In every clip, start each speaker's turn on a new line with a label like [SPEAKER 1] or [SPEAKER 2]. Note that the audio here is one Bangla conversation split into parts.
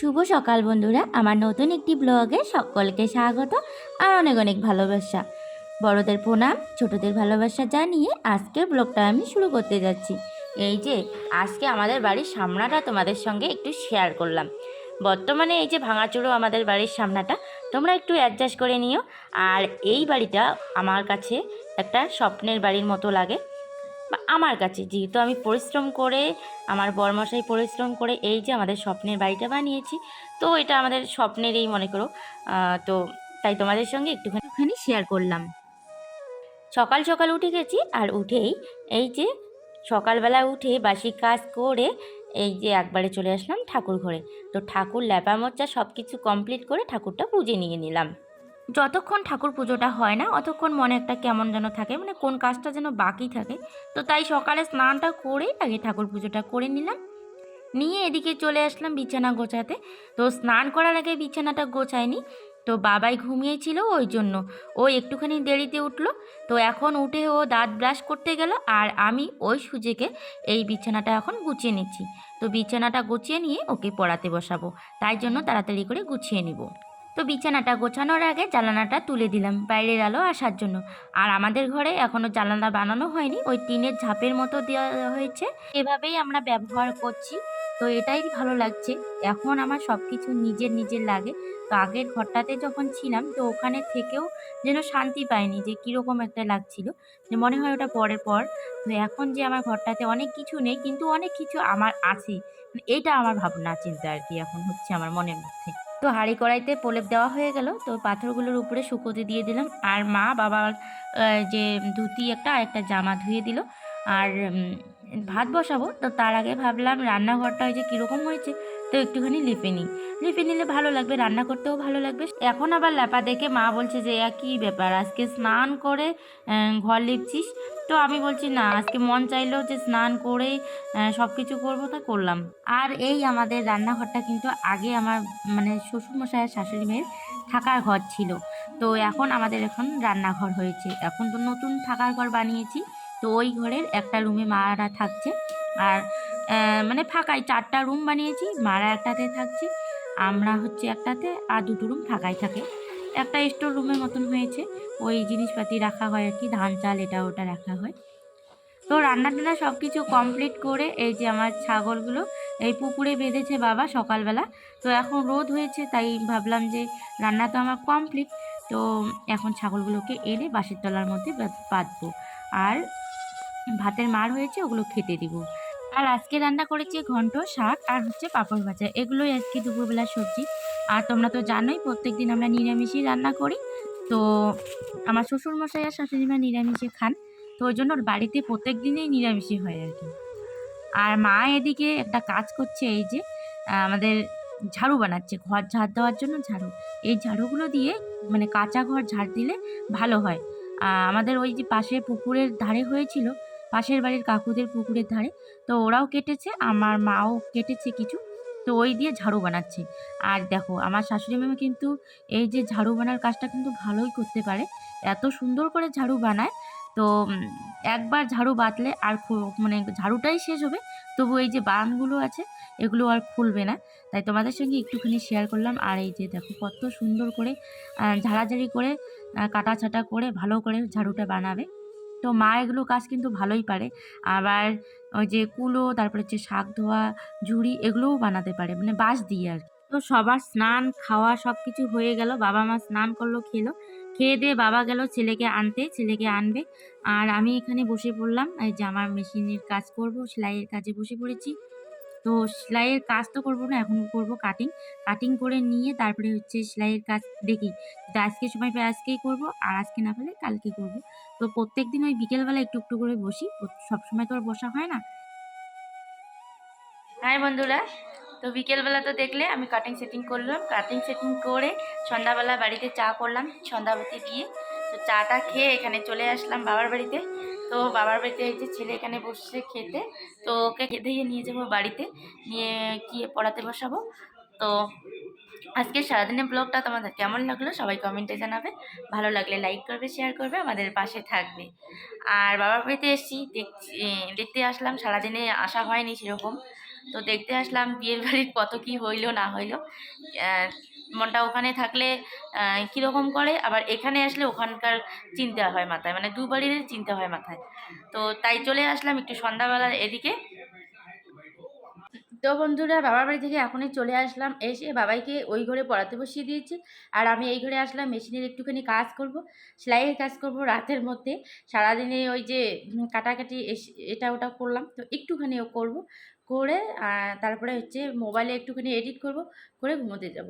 [SPEAKER 1] শুভ সকাল বন্ধুরা। আমার নতুন একটি ব্লগে সকলকে স্বাগত আর অনেক অনেক ভালোবাসা। বড়দের প্রণাম, ছোটদের ভালোবাসা জানিয়ে আজকের ব্লগটা আমি শুরু করতে যাচ্ছি। এই যে, আজকে আমাদের বাড়ির সামনাটা তোমাদের সঙ্গে একটু শেয়ার করলাম। বর্তমানে এই যে ভাঙাচুরো আমাদের বাড়ির সামনাটা, তোমরা একটু অ্যাডজাস্ট করে নিও। আর এই বাড়িটা আমার কাছে একটা স্বপ্নের বাড়ির মতো লাগে। বা আমার কাছে, যেহেতু আমি পরিশ্রম করে, আমার বরমশাই পরিশ্রম করে এই যে আমাদের স্বপ্নের বাড়িটা বানিয়েছি, তো এটা আমাদের স্বপ্নেরই মনে করো। তো তাই তোমাদের সঙ্গে একটুখানি শেয়ার করলাম। সকাল সকাল উঠে গেছি, আর উঠেই এই যে সকালবেলা উঠে বাসি কাজ করে এই যে একবারে চলে আসলাম ঠাকুর ঘরে। তো ঠাকুর ল্যাপা মোচা সব কিছু কমপ্লিট করে ঠাকুরটা পুজো নিয়ে নিলাম। যতক্ষণ ঠাকুর পুজোটা হয় না, অতক্ষণ মনে একটা কেমন যেন থাকে মানে কোন কাজটা যেন বাকি থাকে। তো তাই সকালে স্নানটা করে আগে ঠাকুর পুজোটা করে নিলাম। নিয়ে এদিকে চলে আসলাম বিছানা গোছাতে। তো স্নান করার আগে বিছানাটা গোছায়নি তো বাবাই ঘুমিয়েছিল ওই জন্য। ও একটুখানি দেরিতে উঠল, তো এখন উঠে ও দাঁত ব্রাশ করতে গেল আর আমি ওই সুজেকে এই বিছানাটা এখন গুছিয়ে নিচ্ছি। তো বিছানাটা গুছিয়ে নিয়ে ওকে পড়াতে বসাবো। তাই জন্য তাড়াতাড়ি করে গুছিয়ে নিব। তো বিছানাটা গোছানোর আগে জানালাটা তুলে দিলাম বাইরের আলো আসার জন্য। আর আমাদের ঘরে এখনও জানালা বানানো হয়নি, ওই টিনের ঝাপের মতো দেওয়া হয়েছে। এভাবেই আমরা ব্যবহার করছি, তো এটাই ভালো লাগছে। এখন আমার সব কিছু নিজের নিজের লাগে। তো আগের ঘরটাতে যখন ছিলাম, তো ওখানে থেকেও যেন শান্তি পাইনি যে কীরকম একটা লাগছিল। যে মনে হয় ওটা পরের পর। তো এখন যে আমার ঘরটাতে অনেক কিছু নেই, কিন্তু অনেক কিছু আমার আছে। মানে এইটা আমার ভাবনা, চিন্তা আর কি এখন হচ্ছে আমার মনের মধ্যে। তো হাঁড়ি কড়াইতে প্রলেপ দেওয়া হয়ে গেল। তো পাথরগুলোর উপরে শুকোতে দিয়ে দিলাম। আর মা বাবার যে ধুতি একটা আর একটা জামা ধুয়ে দিল। আর ভাত বসাবো। তো তার আগে ভাবলাম রান্নাঘরটা ওই যে কীরকম হয়েছে তো একটুখানি লিপে নিই। লিপে নিলে ভালো লাগবে, রান্না করতেও ভালো লাগবে। এখন আবার ল্যাপা দেখে মা বলছে যে, একই ব্যাপার, আজকে স্নান করে ঘর লিপছিস? তো আমি বলছি, না, আজকে মন চাইলেও যে স্নান করেই সব কিছু করব তা করলাম। আর এই আমাদের রান্নাঘরটা কিন্তু আগে আমার মানে শ্বশুরমশাই আর শাশুড়ি মেয়ের থাকার ঘর ছিল। তো এখন আমাদের এখন রান্নাঘর হয়েছে। এখন তো নতুন থাকার ঘর বানিয়েছি। তো ওই ঘরের একটা রুমে মারা থাকছে। আর মানে ফাঁকাই চারটা রুম বানিয়েছি, মারা একটাতে থাকছে, আমরা হচ্ছে একটাতে, আর দুটো রুম ফাঁকাই থাকে। একটা স্টোর রুমের মতন হয়েছে, ওই জিনিসপাতি রাখা হয় আর কি, ধান চাল এটা ওটা রাখা হয়। তো রান্না টান্না সব কিছু কমপ্লিট করে এই যে আমার ছাগলগুলো, এই পুকুরে বেঁধেছে বাবা সকালবেলা। তো এখন রোদ হয়েছে, তাই ভাবলাম যে রান্না তো আমার কমপ্লিট তো এখন ছাগলগুলোকে এনে বাঁশের তলার মধ্যে বাঁধ- বাঁধবো। আর ভাতের মার হয়েছে, ওগুলো খেতে দিব। আর আজকে রান্না করেছি ঘন্ট, শাক আর হচ্ছে পাঁপড় ভাজা। এগুলোই আজকে দুপুরবেলার সবজি। আর তোমরা তো জানোই প্রত্যেক দিন আমরা নিরামিষই রান্না করি। তো আমার শ্বশুরমশাই আর শাশুড়ি মা নিরামিষে খান। তো ওই জন্য বাড়িতে প্রত্যেক দিনেই নিরামিষই হয় আর কি। আর মা এদিকে একটা কাজ করছে, এই যে আমাদের ঝাড়ু বানাচ্ছে, ঘর ঝাড় দেওয়ার জন্য ঝাড়ু। এই ঝাড়ুগুলো দিয়ে মানে কাঁচা ঘর ঝাড় দিলে ভালো হয়। আমাদের ওই যে পাশে পুকুরের ধারে হয়েছিল পাশের বাড়ির কাকুদের পুকুরের ধারে। তো ওরাও কেটেছে আমার মাও কেটেছে কিছু। তো ওই দিয়ে ঝাড়ু বানাচ্ছে। আর দেখো আমার শাশুড়ি মামা কিন্তু এই যে ঝাড়ু বানার কাজটা কিন্তু ভালোই করতে পারে। এত সুন্দর করে ঝাড়ু বানায়। তো একবার ঝাড়ু বাতলে আর মানে ঝাড়ুটাই শেষ হবে। তবু এই যে বানগুলো আছে এগুলো আর খুলবে না। তাই তোমাদের সঙ্গে একটুখানি শেয়ার করলাম। আর এই যে দেখো কত সুন্দর করে ঝাড়াঝাড়ি করে আহ, কাটা ছাটা করে ভালো করে ঝাড়ুটা বানাবে। তো মা এগুলো কাজ কিন্তু ভালোই পারে। আবার ওই যে কুলো, তারপরে হচ্ছে শাক ধোয়া, ঝুড়ি এগুলোও বানাতে পারে মানে বাঁশ দিয়ে আর কি। তো সবার স্নান, খাওয়া সব কিছু হয়ে গেল, বাবা মা স্নান করল, খেলো। খেয়ে দিয়ে বাবা গেল ছেলেকে আনতে, ছেলেকে আনবে। আর আমি এখানে বসে পড়লাম, এই যে আমার মেশিনের কাজ করব, সেলাইয়ের কাজে বসে পড়েছি। তো সেলাইয়ের কাজ তো করব না, এখন করব কাটিং কাটিং করে নিয়ে তারপরে হচ্ছে সেলাইয়ের কাজ দেখি। আজকে সময় পাই আজকেই করব, আর আজকে না পেলে কালকে করব। তো প্রত্যেক দিন ওই বিকেলবেলা একটু একটু করে বসি, সব সময় তো আর বসা হয় না। হাই বন্ধুরা, তো বিকেলবেলা তো দেখলে আমি কাটিং সেটিং করলাম। কাটিং সেটিং করে সন্ধ্যাবেলা বাড়িতে চা করলাম, সন্ধ্যাবতী দিয়ে তো চাটা খেয়ে এখানে চলে আসলাম বাবার বাড়িতে। তো বাবার বাড়িতে এই যে ছেলে এখানে বসে খেতে, তো ওকে খেতে নিয়ে যাব বাড়িতে। নিয়ে গিয়ে পড়াতে বসাবো। তো আজকে সারাদিনের ব্লগটা তোমাদের কেমন লাগল সবাই কমেন্টে জানাবে। ভালো লাগলে লাইক করবে, শেয়ার করবে, আমাদের পাশে থাকবে। আর বাবার বাড়িতে এসেছি, দেখছি, দেখতে আসলাম, সারাদিনে আসা হয়নি সেরকম। তো দেখতে আসলাম বিয়ের বাড়ির কত কি হইল না হইল। মনটা ওখানে থাকলে কীরকম করে? আবার এখানে আসলে ওখানকার চিন্তা হয় মাথায় মানে দু বাড়ির চিন্তা হয় মাথায়। তো তাই চলে আসলাম একটু সন্ধ্যাবেলার এদিকে। তো বন্ধুরা, বাবার বাড়ি থেকে এখনই চলে আসলাম। এসে বাবাইকে ওই ঘরে পড়াতে বসিয়ে দিয়েছি। আর আমি এই ঘরে আসলাম, মেশিনের একটুখানি কাজ করব, সেলাইয়ের কাজ করব রাতের মধ্যে। সারাদিনে ওই যে কাটাকাটি এটা ওটা করলাম। তো একটুখানিও করব, করে তারপরে হচ্ছে মোবাইলে একটুখানি এডিট করব, করে ঘুমোতে যাব।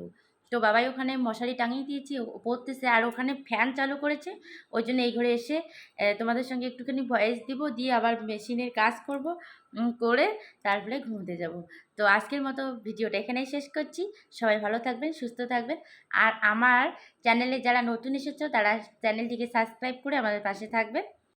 [SPEAKER 1] তো বাবাই ওখানে মশারি টাঙিয়ে দিয়েছি পড়তেছে আর ওখানে ফ্যান চালু করেছে। ওই জন্য এই ঘরে এসে তোমাদের সঙ্গে একটুখানি ভয়েস দিব, দিয়ে আবার মেশিনের কাজ করব করে তারপরে ঘুমোতে যাব। তো আজকের মতো ভিডিওটা এখানেই শেষ করছি। সবাই ভালো থাকবেন, সুস্থ থাকবেন। আর আমার চ্যানেলে যারা নতুন এসেছ, তারা চ্যানেলটিকে সাবস্ক্রাইব করে আমাদের পাশে থাকবেন।